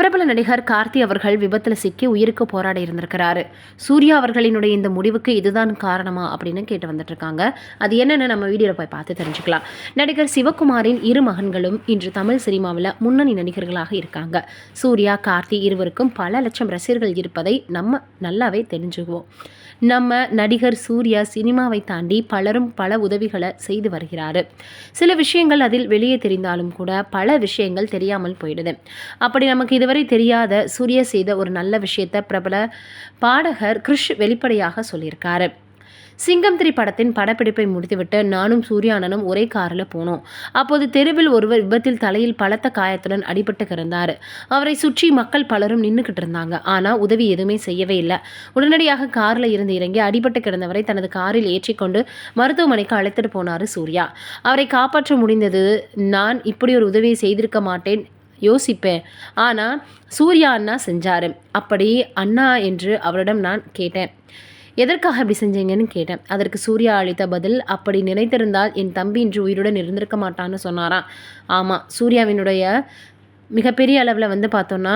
பிரபல நடிகர் கார்த்தி அவர்கள் விபத்தில் சிக்கி உயிருக்கு போராடி இருந்திருக்கிறாரு. சூர்யா அவர்களினுடைய இந்த முடிவுக்கு இதுதான் காரணமா அப்படின்னு கேட்டு வந்துட்டு இருக்காங்க அது என்னென்னு நம்ம வீடியோவில் போய் பார்த்து தெரிஞ்சுக்கலாம். நடிகர் சிவகுமாரின் இரு மகன்களும் இன்று தமிழ் சினிமாவில் முன்னணி நடிகர்களாக இருக்காங்க. சூர்யா கார்த்தி இருவருக்கும் பல லட்சம் ரசிகர்கள் இருப்பதை நம்ம நல்லாவே தெரிஞ்சுக்குவோம். நம்ம நடிகர் சூர்யா சினிமாவை தாண்டி பலரும் பல உதவிகளை செய்து வருகிறாரு. சில விஷயங்கள் அதில் வெளியே தெரிந்தாலும் கூட பல விஷயங்கள் தெரியாமல் போயிடுது. அப்படி நமக்கு இது இதுவரை தெரியாத சூர்யா செய்த ஒரு நல்ல விஷயத்தை பிரபல பாடகர் கிருஷ் வெளிப்படையாக சொல்லியிருக்காரு. சிங்கம் த்ரீ படத்தின் படப்பிடிப்பை முடித்துவிட்டு நானும் சூர்யானனும் ஒரே காரில் போனோம். அப்போது தெருவில் ஒருவர் விபத்தில் தலையில் பலத்த காயத்துடன் அடிபட்டு கிடந்தார். அவரை சுற்றி மக்கள் பலரும் நின்றுக்கிட்டு இருந்தாங்க. ஆனால் உதவி எதுவுமே செய்யவே இல்லை. உடனடியாக காரில் இருந்து இறங்கி அடிபட்டு கிடந்தவரை தனது காரில் ஏற்றிக்கொண்டு மருத்துவமனைக்கு அழைத்துட்டு போனார் சூர்யா. அவரை காப்பாற்ற முடிந்தது நான் இப்படி ஒரு உதவியை செய்திருக்க மாட்டேன். யோசிப்பேன். ஆனால் சூர்யா அண்ணா செஞ்சார். அப்படி அண்ணா என்று அவரிடம் நான் கேட்டேன். எதற்காக அப்படி செஞ்சீங்கன்னு கேட்டேன். அதற்கு சூர்யா அளித்த பதில் அப்படி நினைத்திருந்தால் என் தம்பி இன்று உயிருடன் இருந்திருக்க மாட்டான்னு சொன்னாராம். ஆமாம் சூர்யாவினுடைய மிகப்பெரிய அளவில் வந்து பார்த்தோன்னா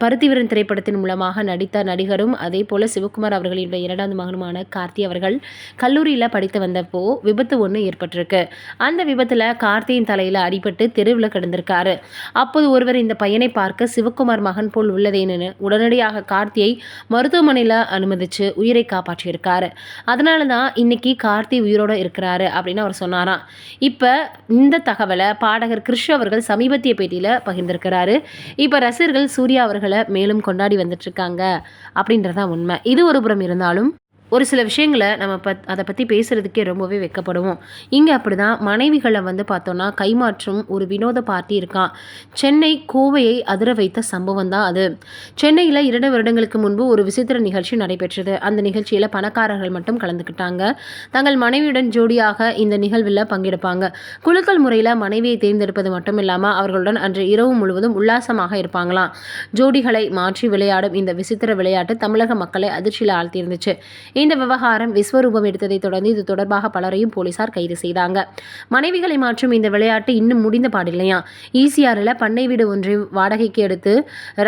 பருத்திவரன் திரைப்படத்தின் மூலமாக நடித்த நடிகரும் அதே போல் சிவகுமார் அவர்களின் இரண்டாவது மகனுமான கார்த்தி அவர்கள் கல்லூரியில் படித்து வந்தப்போ விபத்து ஒன்று ஏற்பட்டிருக்கு. அந்த விபத்தில் கார்த்தியின் தலையில் அடிபட்டு தெருவில் கிடந்திருக்காரு. அப்போது ஒருவர் இந்த பையனை பார்க்க சிவகுமார் மகன் போல் உள்ளதேன்னு உடனடியாக கார்த்தியை மருத்துவமனையில் அனுமதித்து உயிரை காப்பாற்றியிருக்காரு. அதனால தான் இன்னைக்கு கார்த்தி உயிரோடு இருக்கிறாரு அப்படின்னு அவர் சொன்னாராம். இப்போ இந்த தகவலை பாடகர் கிருஷ் அவர்கள் சமீபத்திய பேட்டியில் பகிர்ந்திருக்கிறாரு. இப்போ ரசிகர்கள் சூர்யா அவர்கள் அவர்களை மேலும் கொண்டாடி வந்துட்டுருக்காங்க அப்படின்றதான் உண்மை. இது ஒரு புறம் இருந்தாலும் ஒரு சில விஷயங்களை நம்ம பத் அதை பற்றி பேசுகிறதுக்கே ரொம்பவே வெக்கப்படுவோம். இங்கே அப்படி தான் மனைவிகளை வந்து பார்த்தோன்னா கைமாற்றும் ஒரு வினோத பார்ட்டி இருக்கான் சென்னை கோவையை அதிர வைத்த சம்பவம் தான் அது. சென்னையில் இரண்டு வருடங்களுக்கு முன்பு ஒரு விசித்திர நிகழ்ச்சி நடைபெற்றது. அந்த நிகழ்ச்சியில் பணக்காரர்கள் மட்டும் கலந்துக்கிட்டாங்க. தங்கள் மனைவியுடன் ஜோடியாக இந்த நிகழ்வில் பங்கெடுப்பாங்க. குழுக்கள் முறையில் மனைவியை தேர்ந்தெடுப்பது மட்டும் இல்லாமல் அவர்களுடன் அன்று இரவு முழுவதும் உல்லாசமாக இருப்பாங்களாம். ஜோடிகளை மாற்றி விளையாடும் இந்த விசித்திர விளையாட்டு தமிழக மக்களை அதிர்ச்சியில் ஆழ்த்தியிருந்துச்சு. இந்த விவகாரம் விஸ்வரூபம் எடுத்ததை தொடர்ந்து இது தொடர்பாக பலரையும் போலீசார் கைது செய்தாங்க. மனைவிகளை மாற்றும் இந்த விளையாட்டு இன்னும் முடிந்த பாடில்லையா? ஈசிஆரில் பண்ணை வீடு ஒன்றை வாடகைக்கு எடுத்து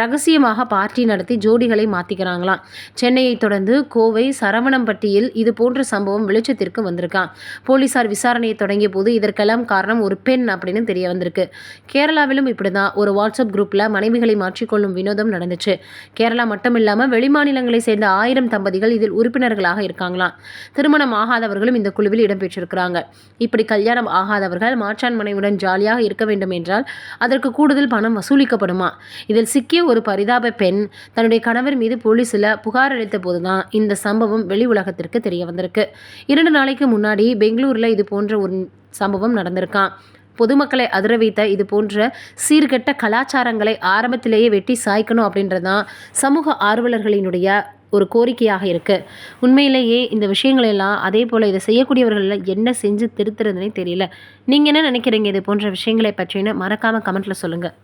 ரகசியமாக பார்ட்டி நடத்தி ஜோடிகளை மாற்றிக்கிறாங்களாம் சென்னையை தொடர்ந்து கோவை சரவணம்பட்டியில் இது போன்ற சம்பவம் வெளிச்சத்திற்கு வந்திருக்கான் போலீசார் விசாரணையை தொடங்கிய போது இதற்கெல்லாம் காரணம் ஒரு பெண் அப்படின்னு தெரிய வந்திருக்கு. கேரளாவிலும் இப்படிதான். ஒரு வாட்ஸ்அப் குரூப்பில் மனைவிகளை மாற்றிக்கொள்ளும் வினோதம் நடந்துச்சு. கேரளா மட்டும் இல்லாமல் வெளிமாநிலங்களை சேர்ந்த ஆயிரம் தம்பதிகள் இதில் உறுப்பினர்கள் நபர்களாக இருக்காங்களாம். திருமணம் ஆகாதவர்களும் இந்த குழுவில் இடம்பெற்றிருக்கிறாங்க. இப்படி கல்யாணம் ஆகாதவர்கள் மாற்றான் மனைவுடன் ஜாலியாக இருக்க வேண்டும் என்றால் அதற்கு கூடுதல் பணம் வசூலிக்கப்படுமா? இதில் சிக்கிய ஒரு பரிதாப பெண் தன்னுடைய கணவர் மீது போலீஸில் புகார் அளித்த போதுதான் இந்த சம்பவம் வெளி உலகத்திற்கு தெரிய வந்திருக்கு. இரண்டு நாளைக்கு முன்னாடி பெங்களூரில் இது போன்ற ஒரு சம்பவம் நடந்திருக்கான் பொதுமக்களை அதிர வைத்த இது போன்ற சீர்கெட்ட கலாச்சாரங்களை ஆரம்பத்திலேயே வெட்டி சாய்க்கணும் அப்படின்றதான் சமூக ஆர்வலர்களினுடைய ஒரு கோரிக்கையாக இருக்குது உண்மையிலேயே இந்த விஷயங்களெல்லாம் அதே போல் இதை செய்யக்கூடியவர்களில் என்ன செஞ்சு திருத்துறதுனே தெரியல. நீங்கள் என்ன நினைக்கிறீங்க? இது போன்ற விஷயங்களை பற்றின மறக்காமல் கமெண்ட்டில் சொல்லுங்கள்